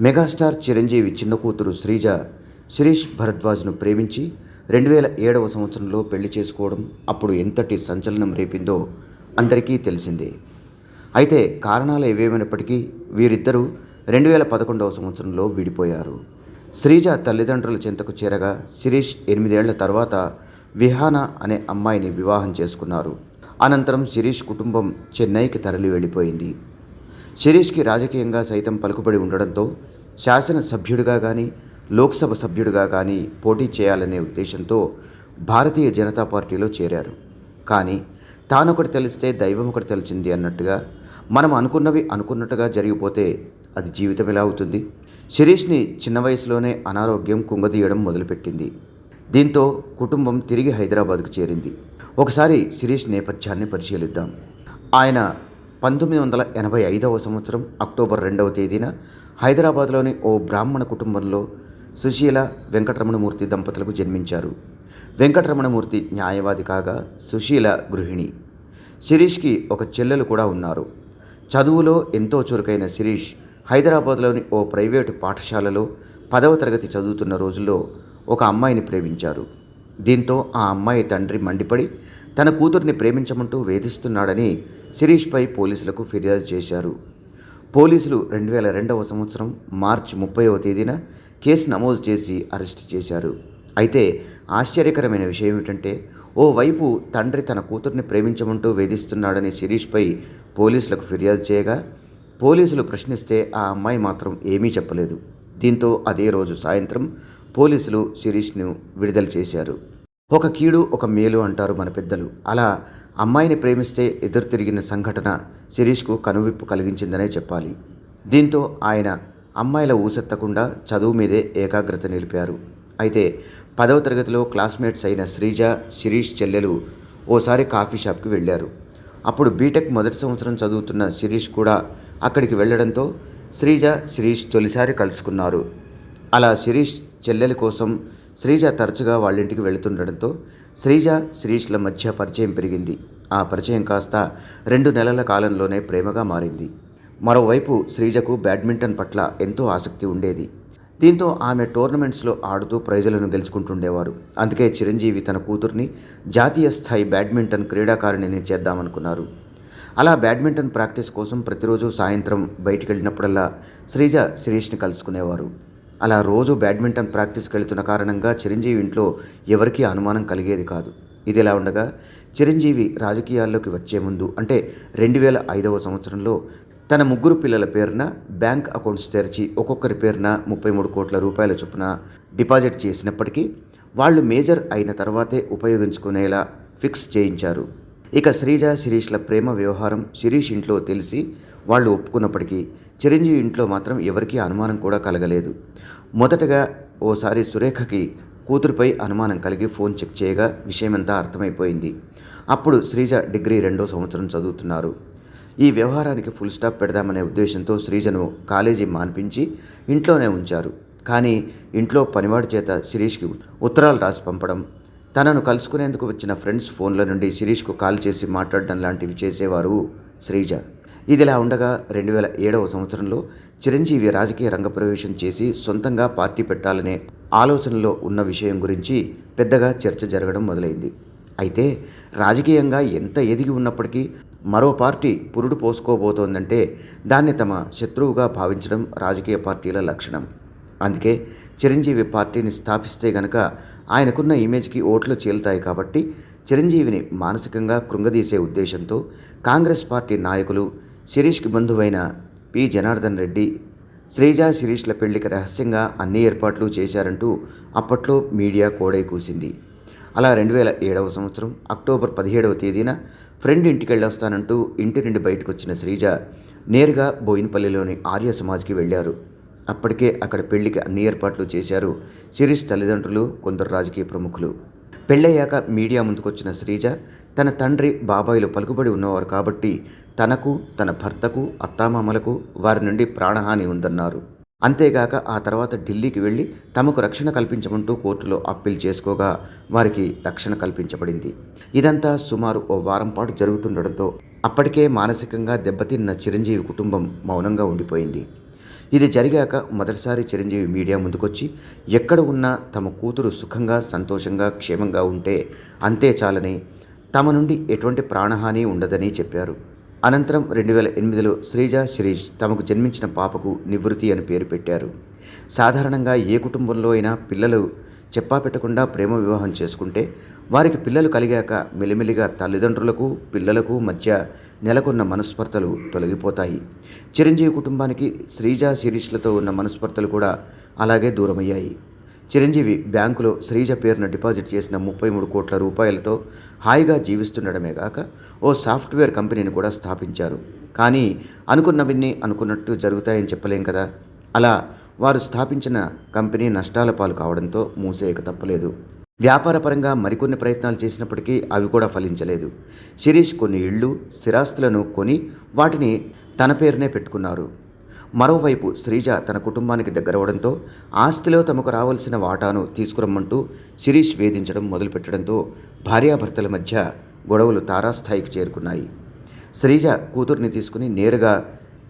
Megastar Chiranjeevi చిన్న కూతురు శ్రీజ శిరీష్ భరద్వాజ్ను ప్రేమించి రెండు వేల ఏడవ సంవత్సరంలో పెళ్ళి చేసుకోవడం అప్పుడు ఎంతటి సంచలనం రేపిందో అందరికీ తెలిసిందే. అయితే కారణాలు ఏవేమైనప్పటికీ వీరిద్దరూ రెండు వేల పదకొండవ సంవత్సరంలో విడిపోయారు. శ్రీజ తల్లిదండ్రుల చెంతకు చేరగా శిరీష్ ఎనిమిదేళ్ళ తర్వాత విహాన అనే అమ్మాయిని వివాహం చేసుకున్నారు. అనంతరం శిరీష్ కుటుంబం చెన్నైకి తరలి వెళ్ళిపోయింది శిరీష్కి రాజకీయంగా సైతం పలుకుబడి ఉండడంతో శాసనసభ్యుడిగా కానీ లోక్సభ సభ్యుడిగా కానీ పోటీ చేయాలనే ఉద్దేశంతో భారతీయ జనతా పార్టీలో చేరారు. కానీ తానొకటి తెలిస్తే దైవం ఒకటి తెలిసింది అన్నట్టుగా మనం అనుకున్నవి అనుకున్నట్టుగా జరిగిపోతే అది జీవితం ఎలా అవుతుంది? శిరీష్ని చిన్న వయసులోనే అనారోగ్యం కుంగదీయడం మొదలుపెట్టింది. దీంతో కుటుంబం తిరిగి హైదరాబాద్కు చేరింది. ఒకసారి శిరీష్ నేపథ్యాన్ని పరిశీలిద్దాం. ఆయన పంతొమ్మిది వందల ఎనభై ఐదవ సంవత్సరం అక్టోబర్ రెండవ తేదీన హైదరాబాద్లోని ఓ బ్రాహ్మణ కుటుంబంలో సుశీల వెంకటరమణమూర్తి దంపతులకు జన్మించారు. వెంకటరమణమూర్తి న్యాయవాది కాగా సుశీల గృహిణి. శిరీష్కి ఒక చెల్లెలు కూడా ఉన్నారు. చదువులో ఎంతో చురుకైన శిరీష్ హైదరాబాద్లోని ఓ ప్రైవేటు పాఠశాలలో పదవ తరగతి చదువుతున్న రోజుల్లో ఒక అమ్మాయిని ప్రేమించారు. దీంతో ఆ అమ్మాయి తండ్రి మండిపడి తన కూతుర్ని ప్రేమించమంటూ వేధిస్తున్నాడని శిరీష్పై పోలీసులకు ఫిర్యాదు చేశారు. పోలీసులు రెండు వేల రెండవ సంవత్సరం మార్చి ముప్పైవ తేదీన కేసు నమోదు చేసి అరెస్ట్ చేశారు. అయితే ఆశ్చర్యకరమైన విషయం ఏమిటంటే ఓవైపు తండ్రి తన కూతుర్ని ప్రేమించమంటూ వేధిస్తున్నాడని శిరీష్పై పోలీసులకు ఫిర్యాదు చేయగా పోలీసులు ప్రశ్నిస్తే ఆ అమ్మాయి మాత్రం ఏమీ చెప్పలేదు. దీంతో అదే రోజు సాయంత్రం పోలీసులు శిరీష్ను విడుదల చేశారు. ఒక కీడు ఒక మేలు అంటారు మన పెద్దలు. అలా అమ్మాయిని ప్రేమిస్తే ఎదురు తిరిగిన సంఘటన శిరీష్కు కనువిప్పు కలిగించిందనే చెప్పాలి. దీంతో ఆయన అమ్మాయిల ఊసెత్తకుండా చదువు మీదే ఏకాగ్రత నిలిపారు. అయితే పదవ తరగతిలో క్లాస్మేట్స్ అయిన శ్రీజ శిరీష్ చెల్లెలు ఓసారి కాఫీ షాప్కి వెళ్ళారు. అప్పుడు బీటెక్ మొదటి సంవత్సరం చదువుతున్న శిరీష్ కూడా అక్కడికి వెళ్ళడంతో శ్రీజ శిరీష్ తొలిసారి కలుసుకున్నారు. అలా శిరీష్ చెల్లెల కోసం శ్రీజ తరచుగా వాళ్ళింటికి వెళుతుండడంతో శ్రీజ శిరీష్ల మధ్య పరిచయం పెరిగింది. ఆ పరిచయం కాస్త రెండు నెలల కాలంలోనే ప్రేమగా మారింది. మరోవైపు శ్రీజకు బ్యాడ్మింటన్ పట్ల ఎంతో ఆసక్తి ఉండేది. దీంతో ఆమె టోర్నమెంట్స్లో ఆడుతూ ప్రైజులను గెలుచుకుంటుండేవారు. అందుకే చిరంజీవి తన కూతుర్ని జాతీయ స్థాయి బ్యాడ్మింటన్ క్రీడాకారిణిని చేద్దామనుకున్నారు. అలా బ్యాడ్మింటన్ ప్రాక్టీస్ కోసం ప్రతిరోజు సాయంత్రం బయటికి వెళ్ళినప్పుడల్లా శ్రీజ శిరీష్ని కలుసుకునేవారు. అలా రోజు బ్యాడ్మింటన్ ప్రాక్టీస్కి వెళుతున్న కారణంగా చిరంజీవి ఇంట్లో ఎవరికీ అనుమానం కలిగేది కాదు. ఇదిలా ఉండగా చిరంజీవి రాజకీయాల్లోకి వచ్చే ముందు అంటే రెండు వేల ఐదవ సంవత్సరంలో తన ముగ్గురు పిల్లల పేరున బ్యాంక్ అకౌంట్స్ తెరిచి ఒక్కొక్కరి పేరున ముప్పై మూడు కోట్ల రూపాయల చొప్పున డిపాజిట్ చేసినప్పటికీ వాళ్ళు మేజర్ అయిన తర్వాతే ఉపయోగించుకునేలా ఫిక్స్ చేయించారు. ఇక శ్రీజ శిరీష్ల ప్రేమ వ్యవహారం శిరీష్ ఇంట్లో తెలిసి వాళ్ళు ఒప్పుకున్నప్పటికీ చిరంజీవి ఇంట్లో మాత్రం ఎవరికీ అనుమానం కూడా కలగలేదు. మొదటగా ఓసారి సురేఖకి కూతురుపై అనుమానం కలిగి ఫోన్ చెక్ చేయగా విషయమంతా అర్థమైపోయింది. అప్పుడు శ్రీజ డిగ్రీ రెండో సంవత్సరం చదువుతున్నారు. ఈ వ్యవహారానికి ఫుల్ స్టాప్ పెడదామనే ఉద్దేశంతో శ్రీజను కాలేజీ మాన్పించి ఇంట్లోనే ఉంచారు. కానీ ఇంట్లో పనివాడి చేత శిరీష్కి ఉత్తరాలు రాసి పంపడం తనను కలుసుకునేందుకు వచ్చిన ఫ్రెండ్స్ ఫోన్ల నుండి శిరీష్కు కాల్ చేసి మాట్లాడడం లాంటివి చేసేవారు శ్రీజ. ఇదిలా ఉండగా రెండు వేల ఏడవ సంవత్సరంలో చిరంజీవి రాజకీయ రంగ ప్రవేశం చేసి సొంతంగా పార్టీ పెట్టాలనే ఆలోచనలో ఉన్న విషయం గురించి పెద్దగా చర్చ జరగడం మొదలైంది. అయితే రాజకీయంగా ఎంత ఎదిగి ఉన్నప్పటికీ మరో పార్టీ పురుడు పోసుకోబోతోందంటే దాన్ని తమ శత్రువుగా భావించడం రాజకీయ పార్టీల లక్షణం. అందుకే చిరంజీవి పార్టీని స్థాపిస్తే గనక ఆయనకున్న ఇమేజ్కి ఓట్లు చీలుతాయి కాబట్టి చిరంజీవిని మానసికంగా కృంగదీసే ఉద్దేశంతో కాంగ్రెస్ పార్టీ నాయకులు శిరీష్కి బంధువైన పి. జనార్దన్ రెడ్డి శ్రీజ శిరీష్ల పెళ్ళికి రహస్యంగా అన్ని ఏర్పాట్లు చేశారంటూ అప్పట్లో మీడియా కోడై కూసింది. అలా రెండు వేల ఏడవ సంవత్సరం అక్టోబర్ పదిహేడవ తేదీన ఫ్రెండ్ ఇంటికి వెళ్ళొస్తానంటూ ఇంటి నుండి బయటకు వచ్చిన శ్రీజ నేరుగా బోయిన్పల్లిలోని ఆర్య సమాజ్కి వెళ్ళారు. అప్పటికే అక్కడ పెళ్ళికి అన్ని ఏర్పాట్లు చేశారు శిరీష్ తల్లిదండ్రులు కొందరు రాజకీయ ప్రముఖులు. పెళ్ళయ్యాక మీడియా ముందుకొచ్చిన శ్రీజ తన తండ్రి బాబాయిలు పలుకుబడి ఉన్నవారు కాబట్టి తనకు తన భర్తకు అత్తామామలకు వారి నుండి ప్రాణహాని ఉందన్నారు. అంతేగాక ఆ తర్వాత ఢిల్లీకి వెళ్ళి తమకు రక్షణ కల్పించమంటూ కోర్టులో అప్పీల్ చేసుకోగా వారికి రక్షణ కల్పించబడింది. ఇదంతా సుమారు ఓ వారం పాటు జరుగుతుండడంతో అప్పటికే మానసికంగా దెబ్బతిన్న చిరంజీవి కుటుంబం మౌనంగా ఉండిపోయింది. ఇది జరిగాక మొదటిసారి చిరంజీవి మీడియా ముందుకొచ్చి ఎక్కడ ఉన్నా తమ కూతురు సుఖంగా సంతోషంగా క్షేమంగా ఉంటే అంతే చాలని తమ నుండి ఎటువంటి ప్రాణహాని ఉండదని చెప్పారు. అనంతరం రెండు వేల ఎనిమిదిలో శ్రీజ శిరీష్ తమకు జన్మించిన పాపకు నివృత్తి అని పేరు పెట్టారు. సాధారణంగా ఏ కుటుంబంలో అయినా పిల్లలు చెప్పా పెట్టకుండా ప్రేమ వివాహం చేసుకుంటే వారికి పిల్లలు కలిగాక మెలిమెలిగా తల్లిదండ్రులకు పిల్లలకు మధ్య నెలకొన్న మనస్పర్ధలు తొలగిపోతాయి. చిరంజీవి కుటుంబానికి శ్రీజ శిరీష్లతో ఉన్న మనస్పర్ధలు కూడా అలాగే దూరమయ్యాయి. చిరంజీవి బ్యాంకులో శ్రీజ పేరున డిపాజిట్ చేసిన ముప్పై మూడు కోట్ల రూపాయలతో హాయిగా జీవిస్తుండడమే కాక ఓ సాఫ్ట్వేర్ కంపెనీని కూడా స్థాపించారు. కానీ అనుకున్నవన్నీ అనుకున్నట్టు జరుగుతాయని చెప్పలేం కదా? అలా వారు స్థాపించిన కంపెనీ నష్టాల పాలు కావడంతో మూసేయక తప్పలేదు. వ్యాపారపరంగా మరికొన్ని ప్రయత్నాలు చేసినప్పటికీ అవి కూడా ఫలించలేదు. శిరీష్ కొన్ని ఇళ్ళు స్థిరాస్తులను కొని వాటిని తన పేరునే పెట్టుకున్నారు. మరోవైపు శ్రీజ తన కుటుంబానికి దగ్గరవడంతో ఆస్తిలో తమకు రావాల్సిన వాటాను తీసుకురమ్మంటూ శిరీష్ వేధించడం మొదలుపెట్టడంతో భార్యాభర్తల మధ్య గొడవలు తారాస్థాయికి చేరుకున్నాయి. శ్రీజ కూతుర్ని తీసుకుని నేరుగా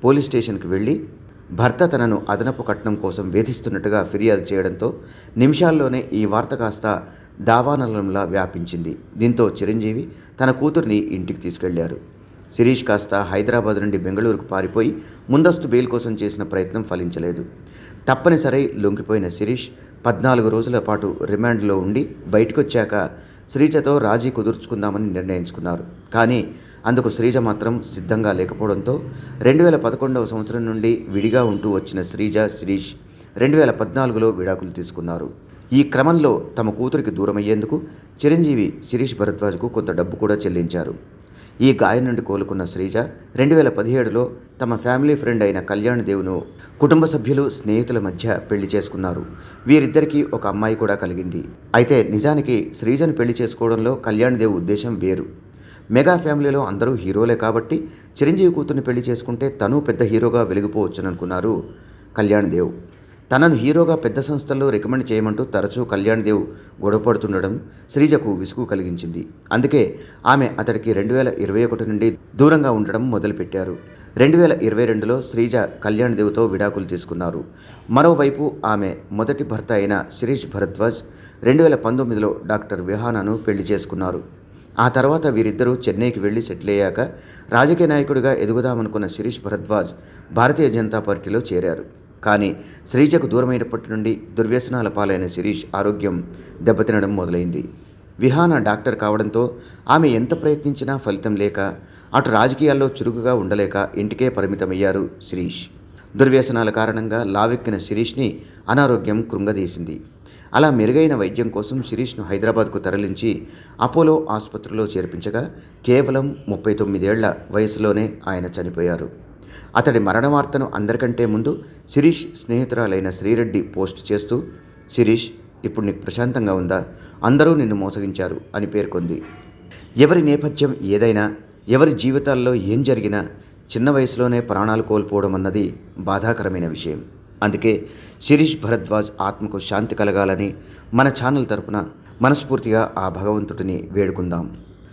పోలీస్ స్టేషన్కి వెళ్ళి భర్త తనను అదనపు కట్నం కోసం వేధిస్తున్నట్టుగా ఫిర్యాదు చేయడంతో నిమిషాల్లోనే ఈ వార్త కాస్త దావానలంలా వ్యాపించింది. దీంతో చిరంజీవి తన కూతుర్ని ఇంటికి తీసుకెళ్ళారు. శిరీష్ కాస్త హైదరాబాద్ నుండి బెంగళూరుకు పారిపోయి ముందస్తు బెయిల్ కోసం చేసిన ప్రయత్నం ఫలించలేదు. తప్పనిసరి లొంగిపోయిన శిరీష్ పద్నాలుగు రోజుల పాటు రిమాండ్లో ఉండి బయటకొచ్చాక శ్రీజతో రాజీ కుదుర్చుకుందామని నిర్ణయించుకున్నారు. కానీ అందుకు శ్రీజ మాత్రం సిద్ధంగా లేకపోవడంతో రెండు వేల పదకొండవ సంవత్సరం నుండి విడిగా ఉంటూ వచ్చిన శ్రీజ శిరీష్ రెండు వేల పద్నాలుగులో విడాకులు తీసుకున్నారు. ఈ క్రమంలో తమ కూతురికి దూరమయ్యేందుకు చిరంజీవి శిరీష్ భరద్వాజ్కు కొంత డబ్బు కూడా చెల్లించారు. ఈ గాయం నుండి కోలుకున్న శ్రీజ రెండు వేల పదిహేడులో తమ ఫ్యామిలీ ఫ్రెండ్ అయిన కళ్యాణ్ దేవును కుటుంబ సభ్యులు స్నేహితుల మధ్య పెళ్ళి చేసుకున్నారు. వీరిద్దరికీ ఒక అమ్మాయి కూడా కలిగింది. అయితే నిజానికి శ్రీజను పెళ్ళి చేసుకోవడంలో కళ్యాణ్ దేవ్ ఉద్దేశం వేరు. మెగా ఫ్యామిలీలో అందరూ హీరోలే కాబట్టి చిరంజీవి కూతుర్ని పెళ్ళి చేసుకుంటే తను పెద్ద హీరోగా వెలిగిపోవచ్చుననుకున్నారు కళ్యాణ్ దేవ్. తనను హీరోగా పెద్ద సంస్థల్లో రికమెండ్ చేయమంటూ తరచూ కళ్యాణ్ దేవ్ గొడవపడుతుండడం శ్రీజకు విసుగు కలిగించింది. అందుకే ఆమె అతడికి రెండు వేల ఇరవై ఒకటి నుండి దూరంగా ఉండడం మొదలుపెట్టారు. రెండు వేల ఇరవై రెండులో శ్రీజ కళ్యాణ్ దేవ్తో విడాకులు తీసుకున్నారు. మరోవైపు ఆమె మొదటి భర్త అయిన శిరీష్ భరద్వాజ్ రెండు వేల పంతొమ్మిదిలో డాక్టర్ విహానాను పెళ్ళి చేసుకున్నారు. ఆ తర్వాత వీరిద్దరూ చెన్నైకి వెళ్ళి సెటిల్ అయ్యాక రాజకీయ నాయకుడిగా ఎదుగుదామనుకున్న శిరీష్ భరద్వాజ్ భారతీయ జనతా పార్టీలో చేరారు. కానీ శ్రీజకు దూరమైనప్పటి నుండి దుర్వ్యసనాల పాలైన శిరీష్ ఆరోగ్యం దెబ్బతినడం మొదలైంది. విహాన డాక్టర్ కావడంతో ఆమె ఎంత ప్రయత్నించినా ఫలితం లేక అటు రాజకీయాల్లో చురుకుగా ఉండలేక ఇంటికే పరిమితమయ్యారు శిరీష్. దుర్వ్యసనాల కారణంగా లావెక్కిన శిరీష్ని అనారోగ్యం కృంగదీసింది. అలా మెరుగైన వైద్యం కోసం శిరీష్ను హైదరాబాద్కు తరలించి అపోలో ఆసుపత్రిలో చేర్పించగా కేవలం ముప్పై తొమ్మిదేళ్ళ వయసులోనే ఆయన చనిపోయారు. అతడి మరణ వార్తను అందరికంటే ముందు శిరీష్ స్నేహితురాలైన శ్రీరెడ్డి పోస్ట్ చేస్తూ శిరీష్ ఇప్పుడు నీకు ప్రశాంతంగా ఉందా? అందరూ నిన్ను మోసగించారు అని పేర్కొంది. ఎవరి నేపథ్యం ఏదైనా ఎవరి జీవితాల్లో ఏం జరిగినా చిన్న వయసులోనే ప్రాణాలు కోల్పోవడం అన్నది బాధాకరమైన విషయం. అందుకే శిరీష్ భరద్వాజ్ ఆత్మకు శాంతి కలగాలని మన ఛానల్ తరపున మనస్ఫూర్తిగా ఆ భగవంతుడిని వేడుకుందాం.